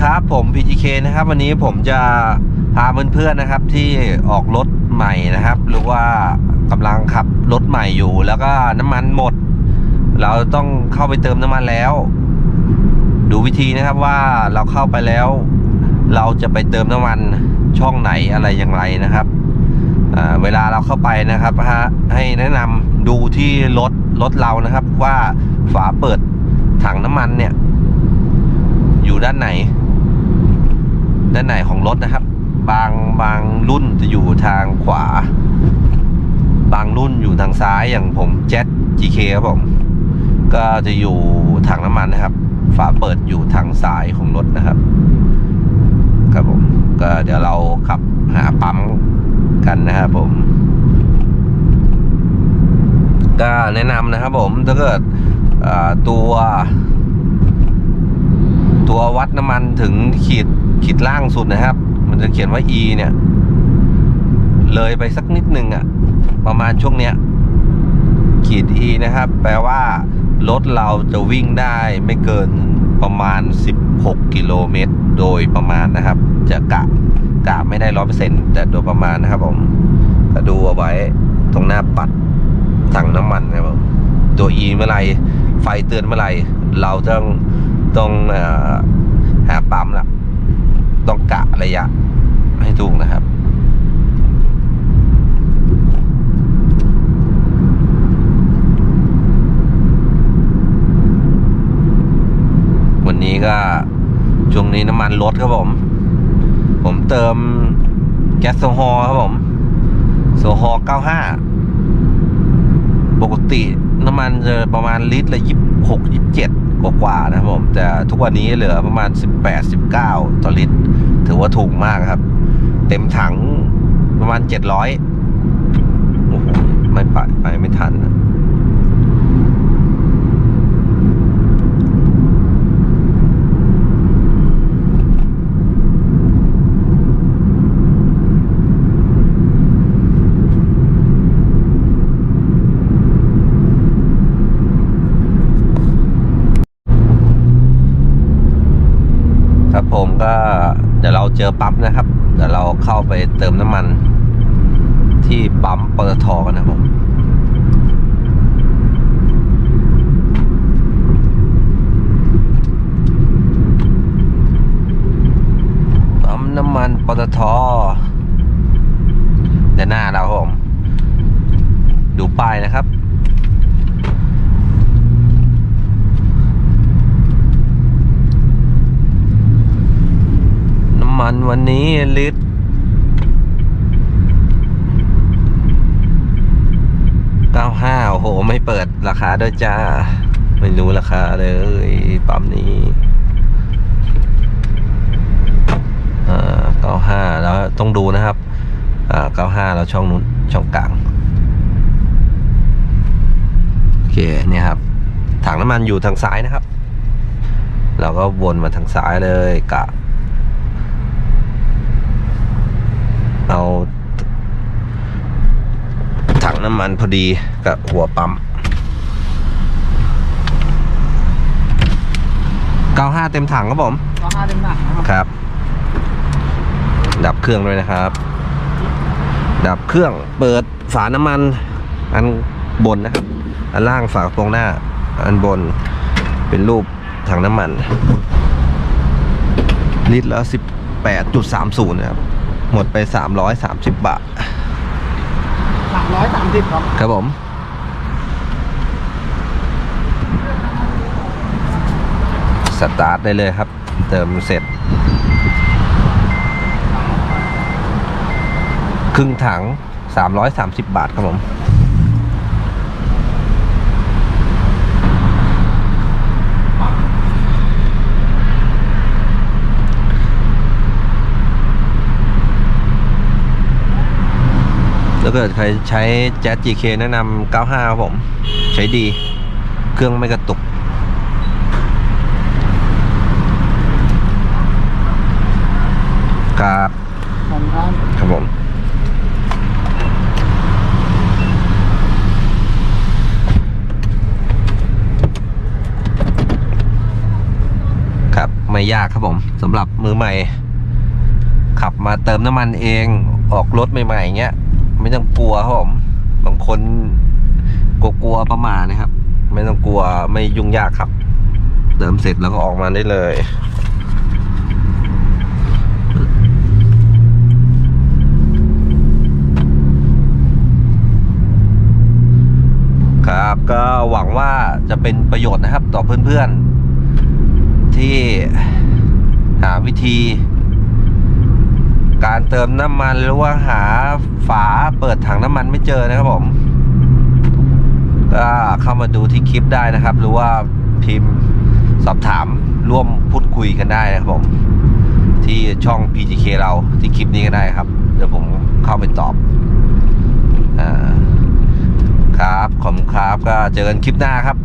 ครับผม PGK นะครับ วันนี้ผมจะพาเพื่อนๆนะครับที่ออกรถใหม่นะครับ หรือว่ากำลังขับรถใหม่อยู่ แล้วก็น้ำมันหมด เราต้องเข้าไปเติมน้ำมันแล้ว ดูวิธีนะครับว่าเราเข้าไปแล้ว เราจะไปเติมน้ำมันช่องไหนอะไรอย่างไรนะครับเวลาเราเข้าไปนะครับฮะให้แนะนำดูที่รถรถเรานะครับว่าฝาเปิดถังน้ำมันเนี่ยอยู่ด้านไหน ด้านไหนของรถนะครับ บางบางรุ่นจะอยู่ทางขวา บางรุ่นอยู่ทางซ้ายอย่างผม Jet GK ครับผม ก็จะอยู่ถังน้ำมันนะครับ ฝาเปิดอยู่ทางซ้ายของรถนะครับ ครับผม ก็เดี๋ยวเราขับหาปั๊มกันนะครับผมก็แนะนำนะครับผมถ้าเกิดอ่าตัว ตัววัดน้ำมันถึงขีดขีดล่างสุดนะครับ มันจะเขียนว่า E เนี่ย เลยไปสักนิดหนึ่งอะประมาณช่วงเนี้ย ขีด E นะครับ แปลว่า รถเราจะวิ่งได้ไม่เกินประมาณ 16 กิโลเมตร โดยประมาณนะครับ จะกะกะไม่ได้ร้อยเปอร์เซ็นต์แต่โดยประมาณนะครับผมก็ดูเอาไว้ตรงหน้าปัดถังน้ำมันนะครับตัว E เมื่อไรไฟเตือนเมื่อไรเราต้อง ต้องอหาปั๊มละต้องกะระยะ ให้ถูกนะครับวันนี้ก็ช่วงนี้น้ำมันลดครับผม ผมเติมแก๊สโซฮอล์ครับผม โซฮอล์95 ปกติน้ำมันจะประมาณลิตรละ26 27 กว่ากว่าๆนะครับผม แต่ทุกวันนี้เหลือประมาณ 18 19ต่อลิตร ถือว่าถูกมากครับ เต็มถังประมาณ 700โอ้โหไม่ไปไปไม่ทันนะ ก็เดี๋ยวเราเจอปั๊มนะครับ เดี๋ยวเราเข้าไปเติมน้ำมัน ที่ปั๊มปตทกันนะครับผมปั๊มน้ำมันปตทเดี๋ยวหน้าเราครับผม ดูป้ายนะครับันวันนี้ลิตร95โอ้โห ไม่เปิดราคาด้วยจ้า ไม่รู้ราคาเลยปั๊มนี้อ่า95แล้วต้องดูนะครับอ่า95แล้วช่องนู้นช่องกลาง โอเคเนี่ยครับ ถังน้ำมันอยู่ทางซ้ายนะครับ เราก็วนมาทางซ้ายเลยกะ เอาถังน้ำมันพอดีกับหัวปั๊ม 95 เต็มถังครับผม ก็ห้าเต็มหนักนะครับครับ ดับเครื่องด้วยนะครับ ดับเครื่องเปิดฝาน้ำมัน อันบนนะครับ อันล่างฝากระโปรงหน้า อันบนเป็นรูปถังน้ำมัน ลิตรละ18.30 นะครับ หมดไป 330 บาท สามร้อยสามสิบครับครับผม สตาร์ทได้เลยครับ เติมเสร็จ ครึ่งถัง 330 บาทครับผม เกิดใครใช้ Jazz GK แนะนำ95ครับผม ใช้ดี เครื่องไม่กระตุก ครับผมครับครับผมครับไม่ยากครับผมสำหรับมือใหม่ ขับมาเติมน้ำมันเองออกรถใหม่ๆเงี้ย ไม่ต้องกลัวครับผมบางคนกลัวประมาณนะครับ ไม่ต้องกลัวไม่ยุ่งยากครับ เติมเสร็จแล้วก็ออกมาได้เลยครับก็หวังว่าจะเป็นประโยชน์นะครับ ต่อเพื่อนๆ ที่หาวิธี การเติมน้ำมันหรือว่าหาฝา ปิดถังน้ำมันไม่เจอนะครับผมก็เข้ามาดูที่คลิปได้นะครับ หรือว่าพิมพ์สอบถามร่วมพูดคุยกันได้นะครับผม ที่ช่อง PGK เราที่คลิปนี้ก็ได้ครับ เดี๋ยวผมเข้าไปตอบอครับ ขอบคุณครับ ก็เจอกันคลิปหน้าครับ